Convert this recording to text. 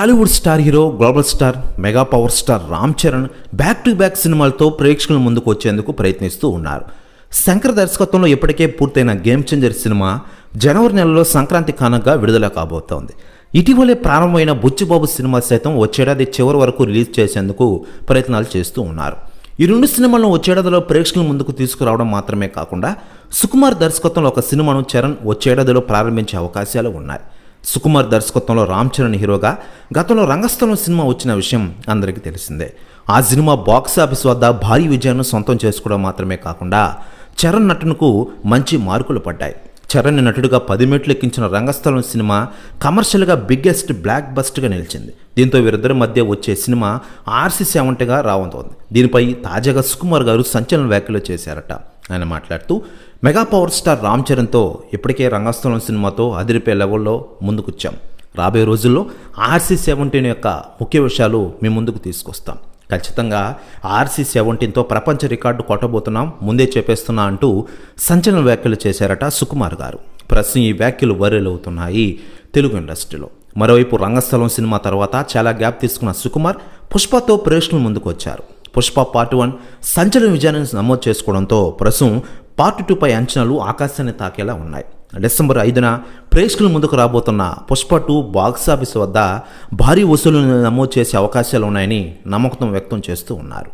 Tollywood star hero global star mega power star Ram Charan back to back సినిమాలతో ప్రేక్షకుల ముందుకు వచ్చేందుకు ప్రయత్నిస్తూ ఉన్నారు. శంకర్ దర్శకత్వంలో ఇప్పటికే పూర్తయిన గేమ్ చేంజర్ సినిమా జనవరి నెలలో సంక్రాంతి కానుకగా విడుదల కాబోతోంది. ఇటీవలే ప్రారంభమైన బుచ్చిబాబు సినిమా సైతం వచ్చేడాది చివరి వరకు రిలీజ్ చేసేందుకు ప్రయత్నాలు చేస్తూ ఉన్నారు. ఈ రెండు సినిమాలను వచ్చేడాదిలో ప్రేక్షకుల ముందుకు తీసుకురావడం మాత్రమే కాకుండా సుకుమార్ దర్శకత్వంలో ఒక సినిమాను చరణ్ వచ్చేడాదిలో ప్రారంభించే అవకాశాలు ఉన్నాయి. సుకుమార్ దర్శకత్వంలో రామ్ చరణ్ హీరోగా గతంలో రంగస్థలం సినిమా వచ్చిన విషయం అందరికీ తెలిసిందే. ఆ సినిమా బాక్స్ ఆఫీస్ వద్ద భారీ విజయాన్ని సొంతం చేసుకోవడం మాత్రమే కాకుండా చరణ్ నటనకు మంచి మార్కులు పడ్డాయి. చరణ్ నటుడిగా పది మెట్లు ఎక్కించిన రంగస్థలం సినిమా కమర్షియల్గా బిగ్గెస్ట్ బ్లాక్ బస్ట్గా నిలిచింది. దీంతో వీరిద్దరి మధ్య వచ్చే సినిమా ఆర్సీ సెవెంటీగా రావంతోంది. దీనిపై తాజాగా సుకుమార్ గారు సంచలన వ్యాఖ్యలు చేశారట. ఆయన మాట్లాడుతూ మెగా పవర్ స్టార్ రామ్ చరణ్తో ఇప్పటికే రంగస్థలం సినిమాతో అదిరిపే లెవెల్లో ముందుకొచ్చాం. రాబోయే రోజుల్లో ఆర్సీ సెవెంటీన్ యొక్క ముఖ్య విషయాలు మీ ముందుకు తీసుకొస్తాం. ఖచ్చితంగా ఆర్సీ సెవెంటీన్తో ప్రపంచ రికార్డు కొట్టబోతున్నాం. ముందే చెప్పేస్తున్నా అంటూ సంచలన వ్యాఖ్యలు చేశారట సుకుమార్ గారు. ప్రస్తుతం ఈ వ్యాఖ్యలు వైరల్ అవుతున్నాయి తెలుగు ఇండస్ట్రీలో. మరోవైపు రంగస్థలం సినిమా తర్వాత చాలా గ్యాప్ తీసుకున్న సుకుమార్ పుష్పతో ప్రేక్షకుల ముందుకు వచ్చారు పుష్ప పార్ట్ వన్ సంచలన విజయాన్ని నమోదు చేసుకోవడంతో ప్రస్తుతం పార్ట్ టూ పై అంచనాలు ఆకాశాన్ని తాకేలా ఉన్నాయి. డిసెంబర్ ఐదున ప్రేక్షకుల ముందుకు రాబోతున్న పుష్ప టూ బాక్సాఫీస్ వద్ద భారీ వసూలు నమోదు చేసే అవకాశాలు ఉన్నాయని నమ్మకం వ్యక్తం చేస్తూ ఉన్నారు.